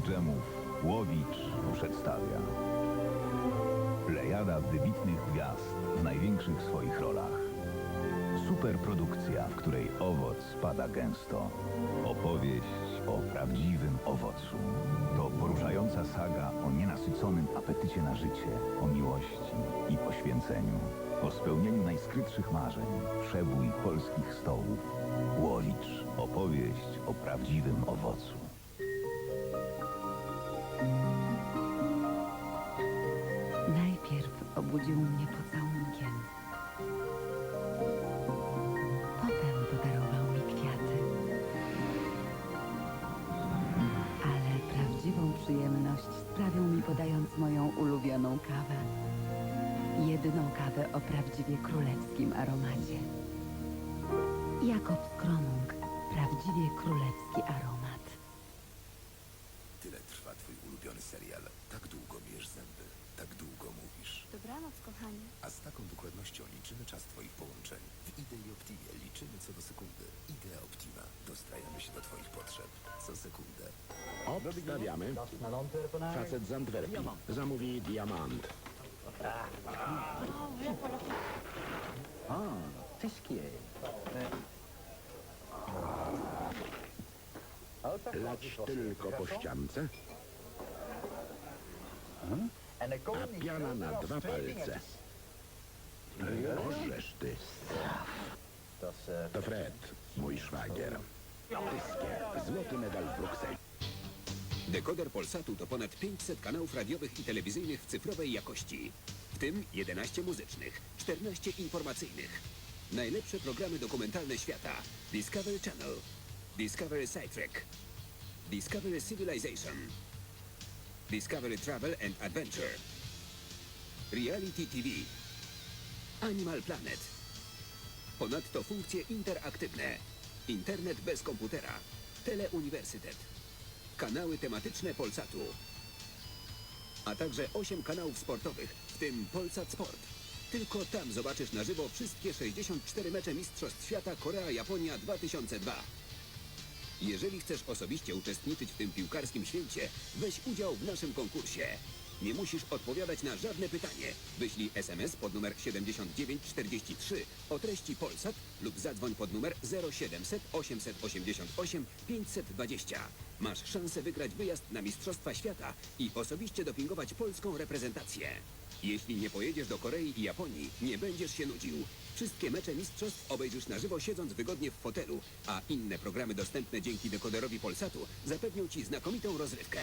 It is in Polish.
dżemów Łowicz przedstawia Plejada wybitnych gwiazd w największych swoich rolach. Superprodukcja, w której owoc pada gęsto. Opowieść o prawdziwym owocu. To poruszająca saga o nienasyconym apetycie na życie, o miłości i poświęceniu, o spełnieniu najskrytszych marzeń, przebój polskich stołów. Łowicz. Opowieść o prawdziwym owocu. Obudził mnie pocałunkiem. Potem podarował mi kwiaty. Ale prawdziwą przyjemność sprawił mi podając moją ulubioną kawę. Jedyną kawę o prawdziwie królewskim aromacie. Jakob Skronung. Prawdziwie królewski aromat. Tyle trwa twój ulubiony serial. Tak długo mijesz zęby, tak długo mówisz. Dobranoc, kochanie. A z taką dokładnością liczymy czas twoich połączeń. W Idei Optimie liczymy co do sekundy. Idea Optima. Dostrajamy się do twoich potrzeb. Co sekundę. Obstawiamy. Facet z Antwerpii. Zamówi diamant. Lać tylko po ściance, a piana na dwa palce. Możesz ty. To Fred, mój szwagier. Tyskie, złoty medal w Brukseli. Dekoder Polsatu to ponad 500 kanałów radiowych i telewizyjnych w cyfrowej jakości. W tym 11 muzycznych, 14 informacyjnych. Najlepsze programy dokumentalne świata. Discovery Channel, Discovery Sidetrack, Discovery Civilization, Discovery Travel and Adventure, Reality TV, Animal Planet. Ponadto funkcje interaktywne. Internet bez komputera. Teleuniwersytet kanały tematyczne Polsatu, a także 8 kanałów sportowych, w tym Polsat Sport. Tylko tam zobaczysz na żywo wszystkie 64 mecze Mistrzostw Świata Korea-Japonia 2002. Jeżeli chcesz osobiście uczestniczyć w tym piłkarskim święcie, weź udział w naszym konkursie. Nie musisz odpowiadać na żadne pytanie. Wyślij SMS pod numer 7943 o treści Polsat lub zadzwoń pod numer 0700 888 520. Masz szansę wygrać wyjazd na Mistrzostwa Świata i osobiście dopingować polską reprezentację. Jeśli nie pojedziesz do Korei i Japonii, nie będziesz się nudził. Wszystkie mecze mistrzostw obejrzysz na żywo siedząc wygodnie w fotelu, a inne programy dostępne dzięki dekoderowi Polsatu zapewnią Ci znakomitą rozrywkę.